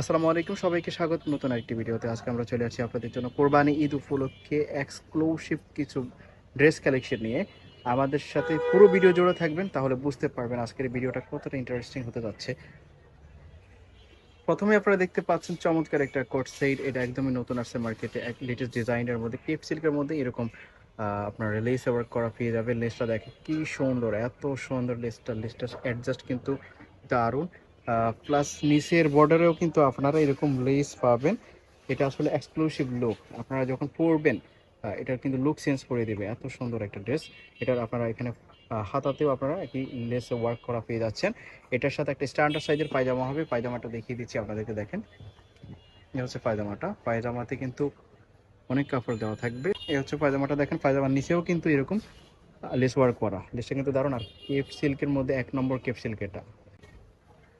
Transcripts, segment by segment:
আসসালামু আলাইকুম, সবাইকে স্বাগত। নতুন একটি ভিডিওতে আজকে আমরা চলে আসছি আপনাদের জন্য কোরবানি ঈদ উপলক্ষে এক্সক্লুসিভ কিছু ড্রেস কালেকশন নিয়ে। আমাদের সাথে পুরো ভিডিও জুড়ে থাকবেন, তাহলে বুঝতে পারবেন আজকের ভিডিওটা কতটা ইন্টারেস্টিং হতে যাচ্ছে। প্রথমে আপনারা দেখতে পাচ্ছেন চমৎকার একটা কোট সাইড এটা একদমই নতুন আসছে মার্কেটে এক লেটেস্ট ডিজাইনের মধ্যে কেপ সিল্কের মধ্যে এরকম আপনার লেসে ওয়ার্ক করা পেয়ে যাবে লেসটা দেখে কি সুন্দর, এত সুন্দর লেসটা লেসটা অ্যাডজাস্ট কিন্তু দারুণ। প্লাস নিচের বর্ডারেও কিন্তু আপনারা এরকম লেস পাবেন। এটা আসলে এক্সক্লুসিভ লুক আপনারা যখন পরবেন এটার কিন্তু লুক চেঞ্জ করে দেবে। এত সুন্দর একটা ড্রেস এটার আপনারা এখানে হাতাতেও আপনারা একই লেসে ওয়ার্ক করা পেয়ে যাচ্ছেন। এটার সাথে একটা স্ট্যান্ডার্ড সাইজের পায়জামা হবে। পায়জামাটা দেখিয়ে দিচ্ছি আপনাদেরকে, দেখেন। এই হচ্ছে পায়জামাটা। পায়জামাতে কিন্তু অনেক কাপড় দেওয়া থাকবে। এই হচ্ছে পায়জামাটা, দেখেন। পায়জামার নিচেও কিন্তু এরকম লেস ওয়ার্ক করা। লেসটা কিন্তু দারুণ। আর কেপ সিল্কের মধ্যে এক নম্বর কেপ সিল্ক এটা।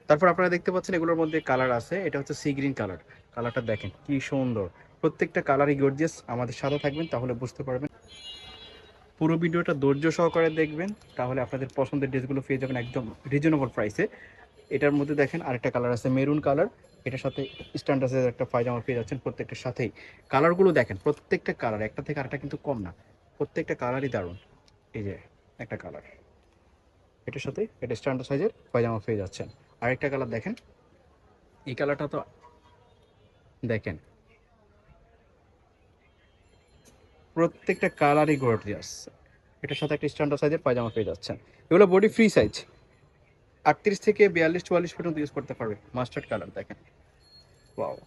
তারপর আপনারা দেখতে পাচ্ছেন এগুলোর মধ্যে কালার আছে। এটা হচ্ছে সি গ্রিন কালার কালারটা দেখেন, কি সুন্দর। প্রত্যেকটা কালারই গর্জিয়াস আমাদের সাথে থাকবেন, তাহলে বুঝতে পারবেন। পুরো ভিডিওটা ধৈর্য সহকারে দেখবেন, তাহলে আপনাদের পছন্দের ড্রেসগুলো পেয়ে যাবেন একদম রিজনেবল প্রাইসে এটার মধ্যে দেখেন আরেকটা কালার আছে মেরুন কালার এটার সাথে স্ট্যান্ডার্সের একটা পায়জামা পেয়ে যাচ্ছেন প্রত্যেকটার সাথেই। কালারগুলো দেখেন, প্রত্যেকটা কালার একটা থেকে আরেকটা কিন্তু কম না। প্রত্যেকটা কালারই দারুণ। এই যে, একটা কালার এটার সাথে, এটা স্ট্যান্ডার্ড সাইজের পায়জামা পেয়ে যাচ্ছেন। আরেকটা কালার দেখেন। এই কালারটা তো দেখেন। প্রত্যেকটা কালারই গর্জিয়াস এটার সাথে একটা স্ট্যান্ডার্ড সাইজের পায়জামা পেয়ে যাচ্ছেন। এগুলো বডি ফ্রি সাইজ আটত্রিশ থেকে বিয়াল্লিশ, চুয়াল্লিশ পর্যন্ত ইউজ করতে পারবে। মাস্টার্ড কালার দেখেন। ওয়াও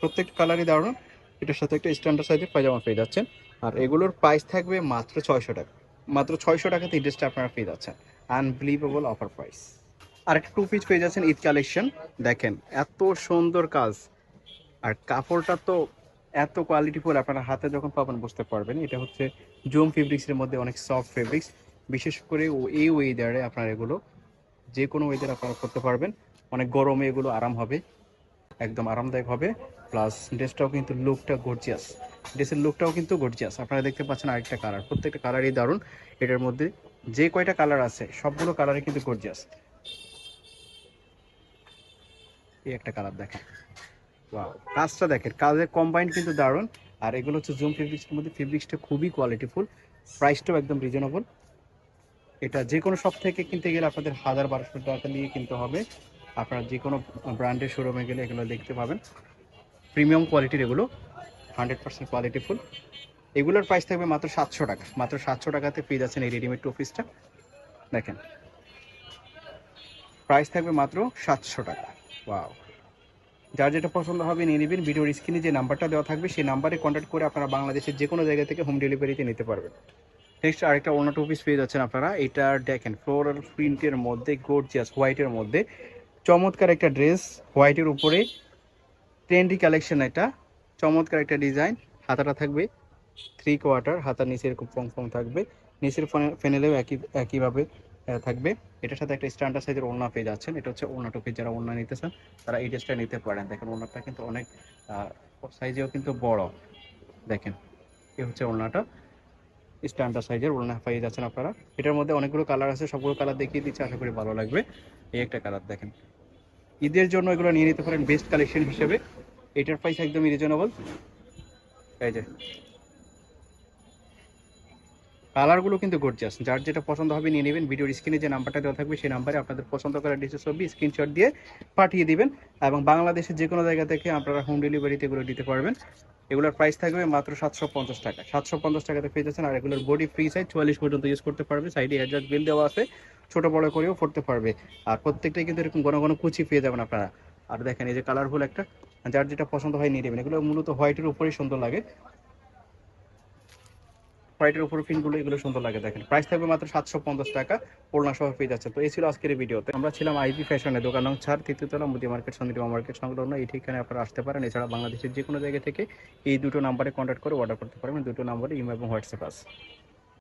প্রত্যেকটা কালারই দারুণ। এটার সাথে একটা স্ট্যান্ডার্ড সাইজের পায়জামা পেয়ে যাচ্ছেন। আর এগুলোর প্রাইস থাকবে মাত্র ছয়শো টাকা। মাত্র ছয়শো টাকাতে এই আপনারা পেয়ে যাচ্ছেন। আনবিলিভেবল অফার প্রাইস আর একটা টু পিস পেয়ে যাচ্ছেন ঈদ কালেকশন দেখেন, এত সুন্দর কাজ। আর কাপড়টা তো এত কোয়ালিটিফুল আপনারা হাতে যখন পাবেন বুঝতে পারবেন। এটা হচ্ছে জুম ফেব্রিক্সের মধ্যে অনেক সফট ফেব্রিক্স বিশেষ করে এই ওয়েদারে আপনার এগুলো যে কোনো ওয়েদার আপনারা করতে পারবেন। অনেক গরমে এগুলো আরাম হবে, একদম আরামদায়ক হবে। প্লাস ড্রেসটাও কিন্তু লুকটা গর্জিয়াস ড্রেসের লুকটাও কিন্তু গর্জিয়াস আপনারা দেখতে পাচ্ছেন আরেকটা কালার প্রত্যেকটা কালারই দারুণ। এটার মধ্যে যে কয়টা কালার আছে, সবগুলো কালারই কিন্তু গর্জিয়াস এই একটা কালার দেখেন। কাজটা দেখেন, কাজের কম্বাইন কিন্তু দারুণ। আর এগুলো হচ্ছে জুম ফেব্রিক্সের মধ্যে ফেব্রিক্সটা খুবই কোয়ালিটিফুল প্রাইসটাও একদম রিজনেবল এটা যে কোনো শপ থেকে কিনতে গেলে আপনাদের হাজার বারোশো টাকা নিয়ে কিনতে হবে। আপনারা যে কোনো ব্র্যান্ডের শোরুমে গেলে এগুলো দেখতে পাবেন। প্রিমিয়াম কোয়ালিটির এগুলো হান্ড্রেড পার্সেন্ট কোয়ালিটিফুল এগুলোর প্রাইস থাকবে মাত্র সাতশো টাকা। মাত্র সাতশো টাকাতে পেয়ে যাচ্ছেন এই রেডিমেড টু। পিসটা দেখেন। প্রাইস থাকবে মাত্র সাতশো টাকা। ওয়াও যার যেটা পছন্দ হবে নিয়ে নেবেন। ভিডিওর স্ক্রিনে যে নাম্বারটা দেওয়া থাকবে, সেই নাম্বারে কন্ট্যাক্ট করে আপনারা বাংলাদেশের যে কোনো জায়গা থেকে হোম ডেলিভারিতে নিতে পারবেন। নেক্সট আরেকটা অন্য টু পিস পেয়ে যাচ্ছেন আপনারা। এটা দেখেন ফ্লোরাল প্রিন্টের মধ্যে গোর্জিয়াস হোয়াইটের মধ্যে। চমৎকার একটা ড্রেস হোয়াইটের উপরে ট্রেন্ডি কালেকশন এটা। চমৎকার একটা ডিজাইন হাতাটা থাকবে থ্রি কোয়ার্টার হাতার নিচে এরকম ফং ফং থাকবে। নিচের ফেনেলেও একই, একইভাবে থাকবে। এটার সাথে একটা স্ট্যান্ডার্ড সাইজের ওড়না পেয়ে যাচ্ছেন। এটা হচ্ছে ওড়না টুপি যারা ওড়না নিতে চান, তারা এই ড্রেসটা নিতে পারেন। দেখেন, ওড়নাটা কিন্তু অনেক সাইজেও কিন্তু বড়। দেখেন এ হচ্ছে ওড়নাটা। স্ট্যান্ডার্ড সাইজের ওড়না পেয়ে যাচ্ছেন আপনারা। এটার মধ্যে অনেকগুলো কালার আছে, সবগুলো কালার দেখিয়ে দিচ্ছি, আশা করি ভালো লাগবে। এই একটা কালার দেখেন। ঈদের জন্য এগুলো নিয়ে নিতে পারেন বেস্ট কালেকশন হিসেবে। এটার প্রাইস একদমই রিজনেবল এই যে কালারগুলো কিন্তু গর্জিয়াস যার যেটা পছন্দ হবে নিয়ে নেবেন। ভিডিওর স্ক্রিনে যে নাম্বারটা দেওয়া থাকবে সেই নাম্বারে আপনাদের পছন্দ করা ডিসের ছবি স্ক্রিনশট দিয়ে পাঠিয়ে দিবেন এবং বাংলাদেশের যে কোনো জায়গা থেকে আপনারা হোম ডেলিভারিতে এগুলো দিতে পারবেন। এগুলোর প্রাইস থাকবে মাত্র সাতশো পঞ্চাশ টাকা। সাতশো পঞ্চাশ টাকাতে পেয়ে যাচ্ছেন আর এগুলোর বডি ফ্রি সাইজ চুয়াল্লিশ পর্যন্ত ইউজ করতে পারবে। সাইডে অ্যাডজাস্ট বিল দেওয়া আছে। ছোট বড় করেও পড়তে পারবে। আর প্রত্যেকটাই কিন্তু এরকম ঘন ঘন কুচি পেয়ে যাবেন আপনারা। আর দেখেন এই যে কালারফুল একটা, যার যেটা পছন্দ হয় নিয়ে নেবেন। এগুলো মূলত হোয়াইটের উপরেই সুন্দর লাগে। হোয়াইটের উপর ফিনগুলো, এগুলো সুন্দর লাগে দেখেন। প্রাইস থাকবে মাত্র সাতশো পঞ্চাশ টাকা পড়না সহ পেয়ে যাচ্ছে তো এই ছিল আজকের ভিডিওতে। আমরা ছিলাম আইপি ফ্যাশনে, দোকান নং ছাড় তৃতীয়তলা মুদি মার্কেট সন্দিমা মার্কেট সংলগ্ন। এই ঠিকানে আপনারা আসতে পারেন। এছাড়া বাংলাদেশের যে কোনো জায়গা থেকে এই দুটো নাম্বারে কন্ট্যাক্ট করে অর্ডার করতে পারেন দুটো নাম্বারে ইমো এবং হোয়াটসঅ্যাপ আছে।